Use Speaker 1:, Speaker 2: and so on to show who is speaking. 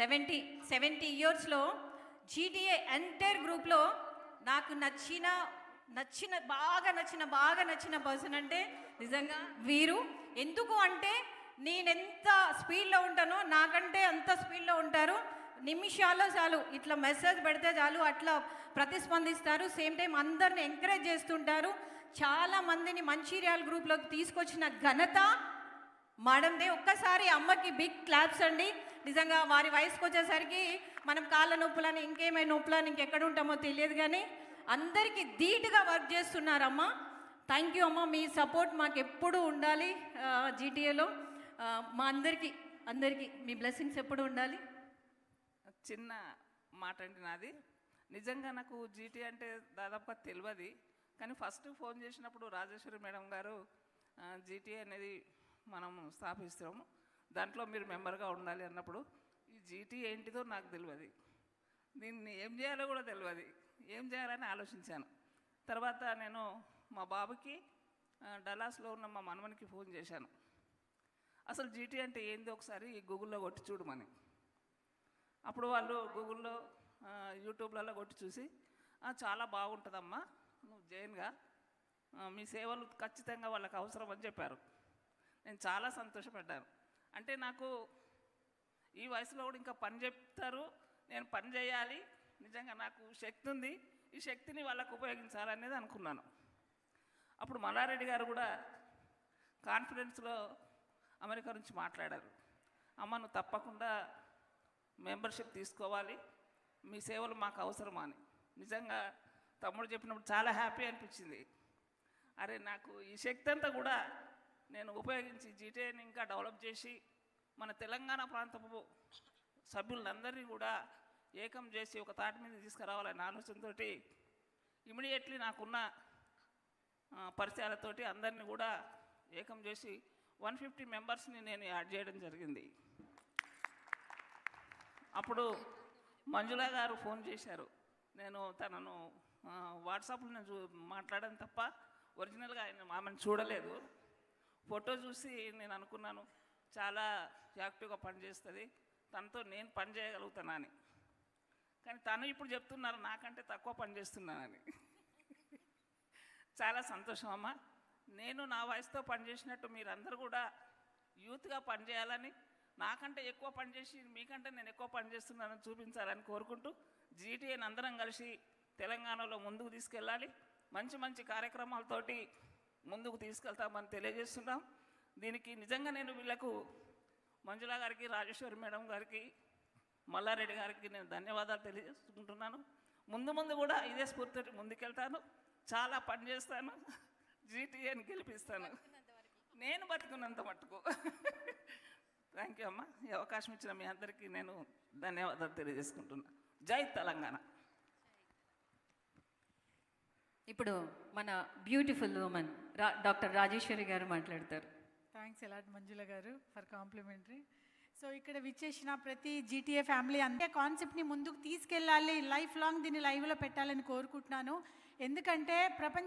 Speaker 1: Seventy seventy ఇయర్స్లో GTA entire గ్రూప్లో నాకు నచ్చిన నచ్చిన బాగా నచ్చిన బాగా నచ్చిన పర్సన్ అంటే నిజంగా వీరు. ఎందుకు అంటే నేనెంత స్పీడ్లో ఉంటానో నాకంటే అంత స్పీడ్లో ఉంటారు. నిమిషాల్లో చాలు ఇట్లా మెసేజ్ పెడితే చాలు అట్లా ప్రతిస్పందిస్తారు. సేమ్ టైం అందరిని ఎంకరేజ్ చేస్తుంటారు. చాలా మందిని మంచిర్యాల గ్రూప్లోకి తీసుకొచ్చిన ఘనత మేడందే ఒక్కసారి అమ్మకి బిగ్ క్లాప్స్ అండి. నిజంగా వారి వయసుకు వచ్చేసరికి మనం కాళ్ళ నొప్పులని ఇంకేమైనా నొప్పులని ఇంకెక్కడ ఉంటామో తెలియదు కానీ అందరికీ ధీటుగా వర్క్ చేస్తున్నారమ్మా. థ్యాంక్ యూ అమ్మ. మీ సపోర్ట్ మాకు ఎప్పుడూ ఉండాలి జీటీఏలో మా అందరికీ అందరికీ మీ బ్లెస్సింగ్స్ ఎప్పుడు ఉండాలి.
Speaker 2: చిన్న మాట అండి నాది. నిజంగా నాకు జీటీ అంటే దాదాపుగా తెలియదు కానీ ఫస్ట్ ఫోన్ చేసినప్పుడు రాజేశ్వరి మేడం గారు జీటీ అనేది మనం స్థాపిస్తాము దాంట్లో మీరు మెంబర్గా ఉండాలి అన్నప్పుడు ఈ జీటీ ఏంటిదో నాకు తెలియదు దీన్ని ఏం చేయాలో కూడా తెలియదు ఏం చేయాలని ఆలోచించాను. తర్వాత నేను మా బాబుకి డలాస్లో ఉన్న మా మనవనికి ఫోన్ చేశాను. అసలు జీటీ అంటే ఏంది ఒకసారి గూగుల్లో కొట్టి చూడమని. అప్పుడు వాళ్ళు గూగుల్లో యూట్యూబ్లలో కొట్టి చూసి చాలా బాగుంటుందమ్మా నువ్వు జైన్గా మీ సేవలు ఖచ్చితంగా వాళ్ళకి అవసరం అని చెప్పారు. నేను చాలా సంతోషపడ్డాను. అంటే నాకు ఈ వయసులో కూడా ఇంకా పని చెప్తారు నేను పని చేయాలి. నిజంగా నాకు శక్తి ఉంది. ఈ శక్తిని వాళ్ళకు ఉపయోగించాలనేది అనుకున్నాను. అప్పుడు మల్లారెడ్డి గారు కూడా కాన్ఫిడెన్స్లో అమెరికా నుంచి మాట్లాడారు. అమ్మ నువ్వు తప్పకుండా మెంబర్షిప్ తీసుకోవాలి. మీ సేవలు మాకు అవసరమా అని. నిజంగా తమ్ముడు చెప్పినప్పుడు చాలా హ్యాపీ అనిపించింది. అరే నాకు ఈ శక్తి అంతా కూడా నేను ఉపయోగించి జీటీఏని ఇంకా డెవలప్ చేసి మన తెలంగాణ ప్రాంతపు సభ్యులందరినీ కూడా ఏకం చేసి ఒక తాటి మీద తీసుకురావాలనే ఆలోచనతోటి ఇమీడియట్లీ నాకున్న పరిచయాలతోటి అందరినీ కూడా ఏకం చేసి వన్ ఫిఫ్టీ మెంబర్స్ని నేను యాడ్ చేయడం జరిగింది. అప్పుడు మంజుల గారు ఫోన్ చేశారు. నేను తనను వాట్సాప్లో నేను చూ మాట్లాడాను తప్ప ఒరిజినల్గా ఆయన ఆమెను చూడలేదు. ఫోటో చూసి నేను అనుకున్నాను చాలా యాక్టివ్గా పనిచేస్తుంది తనతో నేను పని చేయగలుగుతానని కానీ తను ఇప్పుడు చెప్తున్నారు నాకంటే తక్కువ పనిచేస్తున్నానని చాలా సంతోషం అమ్మ. నేను నా వయసుతో పనిచేసినట్టు మీరందరూ కూడా యూత్గా పనిచేయాలని నాకంటే ఎక్కువ పనిచేసి మీకంటే నేను ఎక్కువ పనిచేస్తున్నానని చూపించాలని కోరుకుంటూ జీటీఏని అందరం కలిసి తెలంగాణలో ముందుకు తీసుకెళ్ళాలి. మంచి మంచి కార్యక్రమాలతోటి ముందుకు తీసుకెళ్తామని తెలియజేస్తున్నాం. దీనికి నిజంగా నేను వీళ్ళకు మంజుల గారికి రాజేశ్వరి మేడం గారికి మల్లారెడ్డి గారికి నేను ధన్యవాదాలు తెలియజేసుకుంటున్నాను. ముందు ముందు కూడా ఇదే స్ఫూర్తితో ముందుకెళ్తాను. చాలా పని చేస్తాను. జీటీఏని గెలిపిస్తాను. నేను బతుకున్నంత మట్టుకు. థ్యాంక్ యూ అమ్మా. ఈ అవకాశం ఇచ్చిన మీ అందరికీ నేను ధన్యవాదాలు తెలియజేసుకుంటున్నాను జై తెలంగాణ.
Speaker 1: ఇప్పుడు మన బ్యూటిఫుల్ ఉమెన్ రా డాక్టర్ రాజేశ్వరి గారు మాట్లాడతారు.
Speaker 3: థ్యాంక్స్ ఎలాట్ మంజుల గారు ఫర్ కాంప్లిమెంటరీ సో ఇక్కడ విచ్చేసిన ప్రతి జీటీఏ ఫ్యామిలీ అంతే కాన్సెప్ట్ని ముందుకు తీసుకెళ్ళాలి లైఫ్ లాంగ్ దీన్ని లైవ్లో పెట్టాలని కోరుకుంటున్నాను. ఎందుకంటే ప్రపంచ